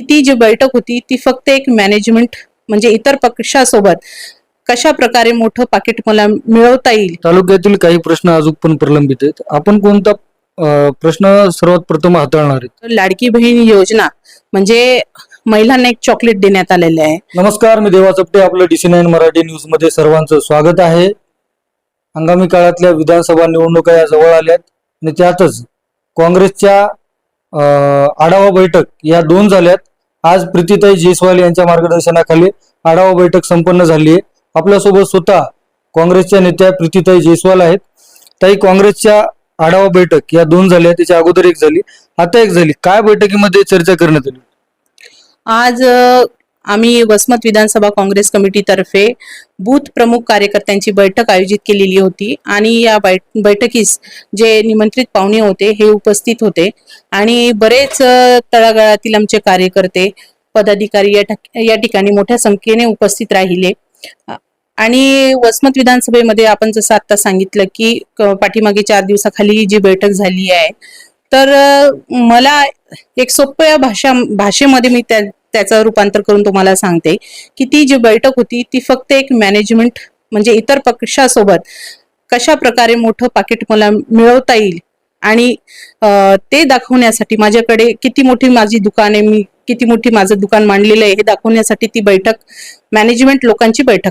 ती जी बैठक होती ती फक्त एक मॅनेजमेंट म्हणजे इतर पक्षासोबत कशा प्रकारे मोठं पाकिट मला मिळवता येईल? तालुक्यातील काही प्रश्न अजून पण प्रलंबित आहेत. आपण कोणता प्रश्न सर्वात प्रथम हाताळणार आहेत? लाडकी बहीण योजना म्हणजे महिलांना एक चॉकलेट देण्यात आलेले आहे. नमस्कार मी देवा चपटे आपलं डीसी नाईन मराठी न्यूजमध्ये सर्वांचं स्वागत आहे. आगामी काळातल्या विधानसभा निवडणुका या जवळ आल्यात आणि त्यातच काँग्रेसच्या आढावा बैठक या दोन झाल्यात. आज प्रीतीताई जयस्वाल यांच्या मार्गदर्शनाखाली आढावा बैठक संपन्न झाली आहे. आपल्यासोबत स्वतः काँग्रेसच्या नेत्या प्रीतीताई जयस्वाल आहेत. ताई काँग्रेसच्या आढावा बैठक या दोन झाल्या त्याच्या अगोदर एक झाली आता एक झाली. काय बैठकीमध्ये चर्चा करण्यात आली? आज आम्ही वसमत विधानसभा काँग्रेस कमिटीतर्फे बूथ प्रमुख कार्यकर्त्यांची बैठक आयोजित केलेली होती आणि या बैठकीस जे निमंत्रित पाहुणे होते हे उपस्थित होते आणि बरेच तळागाळातील आमचे कार्यकर्ते पदाधिकारी या या ठिकाणी मोठ्या संख्येने उपस्थित राहिले. आणि वसमत विधानसभेमध्ये आपण जसं आता सांगितलं की क- पाठीमागे चार दिवसाखाली जी बैठक झाली आहे तर मला एक सोप्या भाषा भाषेमध्ये मी त्या त्याचं रूपांतर करून तुम्हाला सांगते की ती जी बैठक होती ती फक्त एक मॅनेजमेंट म्हणजे इतर पक्षासोबत कशा प्रकारे मोठं पाकिट मला मिळवता येईल आणि ते दाखवण्यासाठी माझ्याकडे किती मोठी माझी दुकान आहे मी किती मोठी माझं दुकान मांडलेलं आहे हे दाखवण्यासाठी ती बैठक मॅनेजमेंट लोकांची बैठक.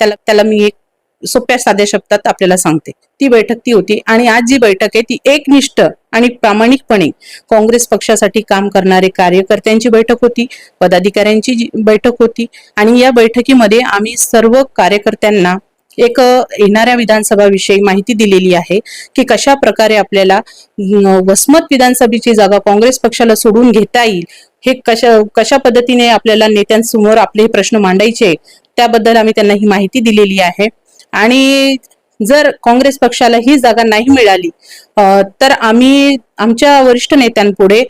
त्याला त्याला मी एक सोप्या साध्या शब्दात आपल्याला सांगते. ती बैठक ती होती आणि आज जी बैठक आहे ती एकनिष्ठ आणि प्रामाणिकपणे काँग्रेस पक्षासाठी काम करणारे कार्यकर्त्यांची बैठक होती पदाधिकाऱ्यांची जी बैठक होती आणि या बैठकीमध्ये आम्ही सर्व कार्यकर्त्यांना एक येणाऱ्या विधानसभाविषयी माहिती दिलेली आहे की कशा प्रकारे आपल्याला वसमत विधानसभेची जागा काँग्रेस पक्षाला सोडून घेता येईल हे कशा कशा पद्धतीने आपल्याला नेत्यांसमोर आपले हे प्रश्न मांडायचे त्याबद्दल आम्ही त्यांना ही माहिती दिलेली आहे. आणि जर काँग्रेस पक्षाला ही जागा नाही मिळाली तर आम्ही आमच्या वरिष्ठ नेत्यांपुढे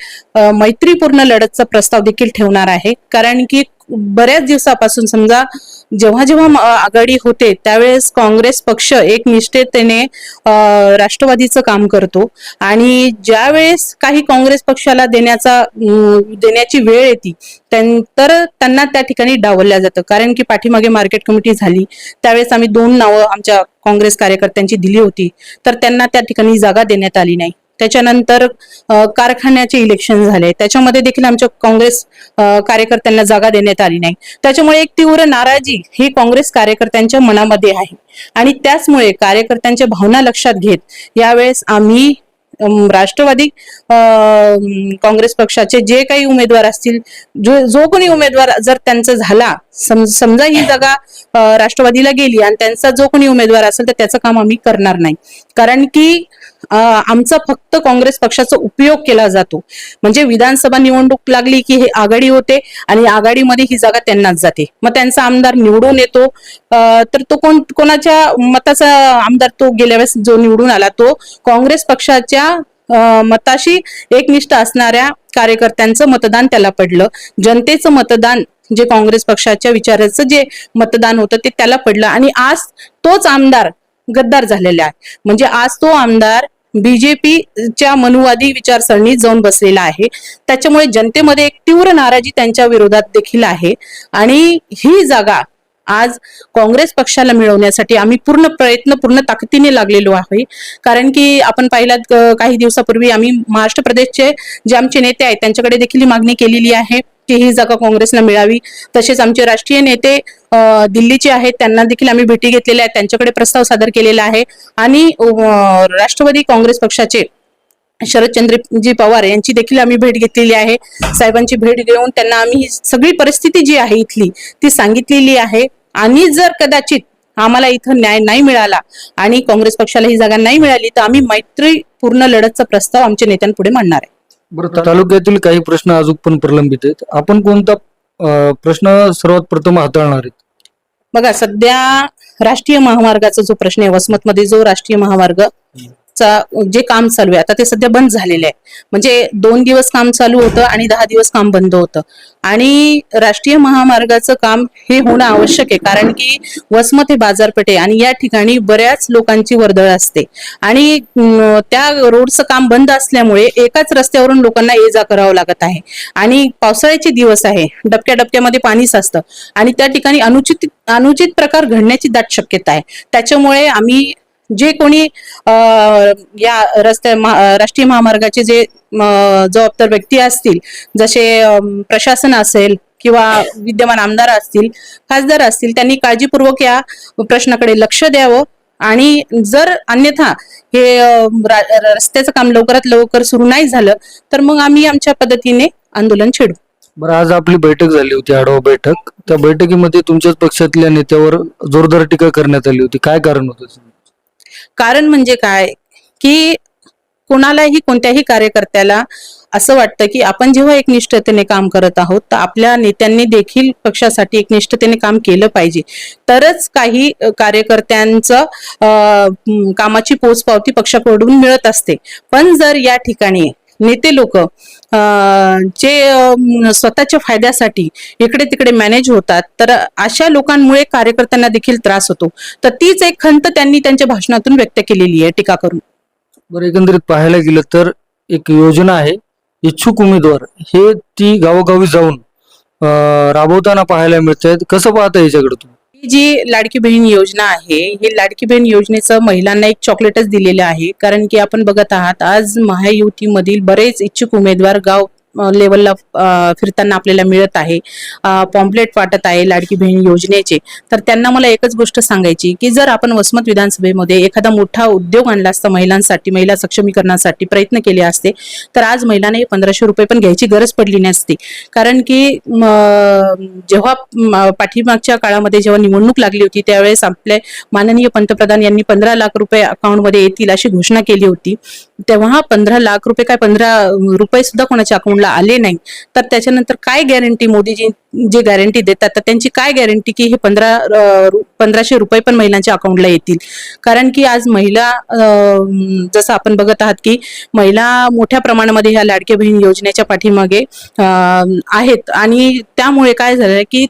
मैत्रीपूर्ण लढतचा प्रस्ताव देखील ठेवणार आहे. कारण की बऱ्याच दिवसापासून समजा जेव्हा जेव्हा आघाडी होते त्यावेळेस काँग्रेस पक्ष एक निष्ठेतेने राष्ट्रवादीचं काम करतो. आणि ज्यावेळेस काही काँग्रेस पक्षाला देण्याचा देण्याची वेळ येते त्यां- तर त्यांना त्या ठिकाणी डावलल्या जातं. कारण की पाठीमागे मार्केट कमिटी झाली त्यावेळेस आम्ही दोन नावं आमच्या काँग्रेस कार्यकर्त्यांची दिली होती तर त्यांना त्या ठिकाणी जागा देण्यात आली नाही. त्याच्यानंतर कारखान्याचे इलेक्शन झाले. त्याच्यामध्ये देखील आमच्या काँग्रेस कार्यकर्त्यांना जागा देण्यात आली नाही. त्याच्यामुळे एक तीव्र नाराजी ही काँग्रेस कार्यकर्त्यांच्या मनामध्ये आहे. आणि त्याचमुळे कार्यकर्त्यांच्या भावना लक्षात घेत यावेळेस आम्ही राष्ट्रवादी काँग्रेस पक्षाचे जे काही उमेदवार असतील जो जो कोणी उमेदवार जर त्यांचा झाला सम, समजा ही जागा राष्ट्रवादीला गेली आणि त्यांचा जो कोणी उमेदवार असेल तर त्याचं काम आम्ही करणार नाही. कारण की आमचा फक्त काँग्रेस पक्षाचा उपयोग केला जातो. म्हणजे विधानसभा निवडणूक लागली की हे आघाडी होते आणि आघाडीमध्ये ही जागा त्यांनाच जाते. मग त्यांचा आमदार निवडून येतो. तर तो कोण कोणाच्या मताचा आमदार तो गेल्या वेळेस जो निवडून आला तो काँग्रेस पक्षाच्या मताशी एकनिष्ठ असणाऱ्या कार्यकर्त्यांचं मतदान त्याला पडलं. जनतेचं मतदान जे काँग्रेस पक्षाच्या विचाराचं जे मतदान होतं ते त्याला पडलं. आणि आज तोच आमदार गद्दार झालेला आहे. म्हणजे आज तो आमदार बीजेपीच्या मनुवादी विचारसरणीत जाऊन बसलेला आहे. त्याच्यामुळे जनतेमध्ये एक तीव्र नाराजी त्यांच्या विरोधात देखील आहे. आणि ही जागा आज काँग्रेस पक्षाला मिळवण्यासाठी आम्ही पूर्ण प्रयत्न पूर्ण ताकदीने लागलेलो आहे. कारण की आपण पाहिलात काही दिवसापूर्वी आम्ही महाराष्ट्र प्रदेशचे जे आमचे नेते आहेत त्यांच्याकडे देखील मागणी केलेली आहे की ही जागा काँग्रेसला मिळावी. तसेच आमचे राष्ट्रीय नेते दिल्लीचे आहेत त्यांना देखील आम्ही भेटी घेतलेल्या आहेत त्यांच्याकडे प्रस्ताव सादर केलेला आहे. आणि राष्ट्रवादी काँग्रेस पक्षाचे शरदचंद्रजी पवार यांची देखील आम्ही भेट घेतलेली आहे. साहेबांची भेट घेऊन त्यांना आम्ही ही सगळी परिस्थिती जी आहे इथली ती सांगितलेली आहे. आणि जर कदाचित आम्हाला इथं न्याय नाही मिळाला आणि काँग्रेस पक्षाला ही जागा नाही मिळाली तर आम्ही मैत्रीपूर्ण लढतचा प्रस्ताव आमच्या नेत्यांपुढे मांडणार आहे. बरं तालुक्यातील काही प्रश्न अजून पण प्रलंबित आहेत. आपण कोणता प्रश्न सर्वात प्रथम हाताळणार आहेत? बघा सध्या राष्ट्रीय महामार्गाचा जो प्रश्न आहे वसमतमध्ये जो राष्ट्रीय महामार्ग चा जे काम चालू आहे आता ते सध्या बंद झालेलं आहे. म्हणजे दोन दिवस काम चालू होतं आणि दहा दिवस काम बंद होतं. आणि राष्ट्रीय महामार्गाचं काम हे होणं आवश्यक आहे कारण की वसमत हे बाजारपेठ आहे आणि या ठिकाणी बऱ्याच लोकांची वर्दळ असते. आणि त्या रोडचं काम बंद असल्यामुळे एकाच रस्त्यावरून लोकांना ये जा करावं लागत आहे. आणि पावसाळ्याचे दिवस आहे डबक्या डबक्यामध्ये पाणी साचतं. आणि त्या ठिकाणी अनुचित अनुचित प्रकार घडण्याची दाट शक्यता आहे. त्याच्यामुळे आम्ही जे कोणी या रस्त्या राष्ट्रीय महामार्गाचे जे जबाबदार व्यक्ती असतील जसे प्रशासन असेल किंवा विद्यमान आमदार असतील खासदार असतील त्यांनी काळजीपूर्वक या प्रश्नाकडे लक्ष द्यावं. आणि जर अन्यथा हे रा- रस्त्याचं काम लवकरात लवकर सुरू नाही झालं तर मग आम्ही आमच्या पद्धतीने आंदोलन छेडू. बरं आज आपली बैठक झाली होती आढावा बैठक. त्या बैठकीमध्ये तुमच्याच पक्षातल्या नेत्यावर जोरदार टीका करण्यात आली होती. काय कारण होतं? कारण म्हणजे काय? की कोणालाही कोणत्याही कार्यकर्त्याला असं वाटतं की आपण जेव्हा एक निष्ठतेने काम करत आहोत तर आपल्या नेत्यांनी देखील पक्षासाठी एक निष्ठतेने काम केलं पाहिजे. तरच काही कार्यकर्त्यांचं कामाची पोचपावती पक्षाकडून मिळत असते. पण जर या ठिकाणी नेते लोक जे स्वतःच्या फायद्यासाठी इकडे तिकडे मॅनेज होतात तर अशा लोकांमुळे कार्यकर्त्यांना देखील त्रास होतो. तर तीच एक खंत त्यांनी त्यांच्या भाषणातून व्यक्त केलेली आहे टीका करून. बरं एकंदरीत पाहायला गेलं तर एक योजना आहे इच्छुक उमेदवार हे ती गावोगावी जाऊन राबवताना पाहायला मिळत आहेत कसं पाहता याच्याकडे तुम्ही? ही जी लाडकी बहीण योजना आहे ही लाडकी बहीण योजनेचं महिलांना एक चॉकलेटच दिलेलं आहे. कारण की आपण बघत आहात आज महायुतीमधील बरेच इच्छुक उमेदवार गाव लेवलला फिरताना आपल्याला मिळत आहे. पॉम्पलेट वाटत आहे लाडकी बहीण योजनेचे. तर त्यांना मला एकच गोष्ट सांगायची की जर आपण वसमत विधानसभेमध्ये एखादा मोठा उद्योग आणला असता महिलांसाठी महिला सक्षमीकरणासाठी प्रयत्न केले असते तर आज महिलांना हे पंधराशे रुपये पण घ्यायची गरज पडली नसती. कारण की जेव्हा पाठीमागच्या काळामध्ये जेव्हा निवडणूक लागली होती त्यावेळेस आपले माननीय पंतप्रधान यांनी पंधरा लाख रुपये अकाउंटमध्ये येतील अशी घोषणा केली होती. तेव्हा पंधरा लाख रुपये काय पंधरा रुपये सुद्धा कोणाच्या अकाउंटला आले नाही तर त्याच्यानंतर काय गॅरंटी मोदीजी जे गॅरंटी देतात तर त्यांची काय गॅरंटी की हे पंधरा पंधराशे रुपये पण महिलांच्या अकाउंटला येतील? कारण की आज महिला जसं आपण बघत आहात की महिला मोठ्या प्रमाणामध्ये ह्या लाडके बहीण योजनेच्या पाठीमागे आहेत. आणि त्यामुळे काय झालं की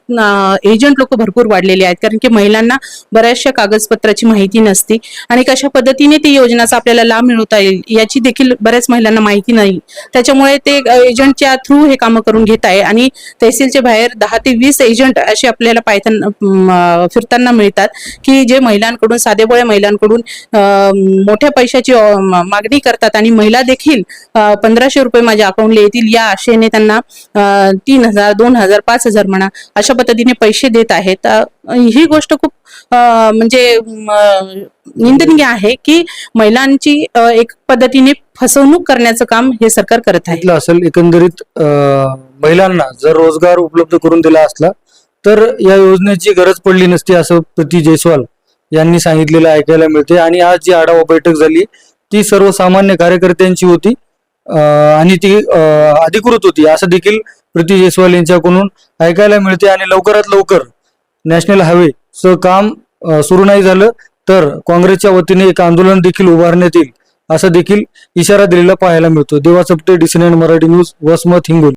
एजंट लोक भरपूर वाढलेले आहेत. कारण की महिलांना बऱ्याचशा कागदपत्राची माहिती नसती. आणि कशा पद्धतीने ती योजनाचा आपल्याला लाभ मिळवता येईल याची देखील बऱ्याच महिलांना माहिती नाही. त्याच्यामुळे ते एजंट एजंटच्या थ्रू हे कामं करून घेत आहे आणि तहसीलच्या बाहेर दहा ते वीस एजंट असे आपल्याला पायथन फिरताना मिळतात की जे महिलांकडून साधेबोळ्या महिलांकडून मोठ्या पैशाची मागणी करतात आणि महिला देखील पंधराशे रुपये माझ्या अकाउंटला येतील या आशेने त्यांना तीन हजार दोन हजार पाच हजार म्हणा अशा पद्धतीने पैसे देत आहेत. ही गोष्ट खूप म्हणजे निंदनीय आहे की महिलांची एक पद्धतीने फसवणूक करण्याचं काम हे सरकार करत आहे. असेल एकंदरीत महिलांना जर रोजगार उपलब्ध करून दिला असला तर या योजनेची गरज पडली नसती असं प्रति जयस्वाल यांनी सांगितलेलं ऐकायला मिळते. आणि आज जी आढावा बैठक झाली ती सर्वसामान्य कार्यकर्त्यांची होती आणि ती अधिकृत होती. असं देखील प्रीती जयस्वाल यांच्याकडून ऐकायला मिळते. आणि लवकरात लवकर नॅशनल हायवेचं काम सुरू नाही झालं तर काँग्रेसच्या वतीने एक आंदोलन देखील उभारण्यात येईल. असा देखील इशारा दिलेला पाहायला मिळतो. Deva Chapte DC Marathi news Vasmat Hingoli.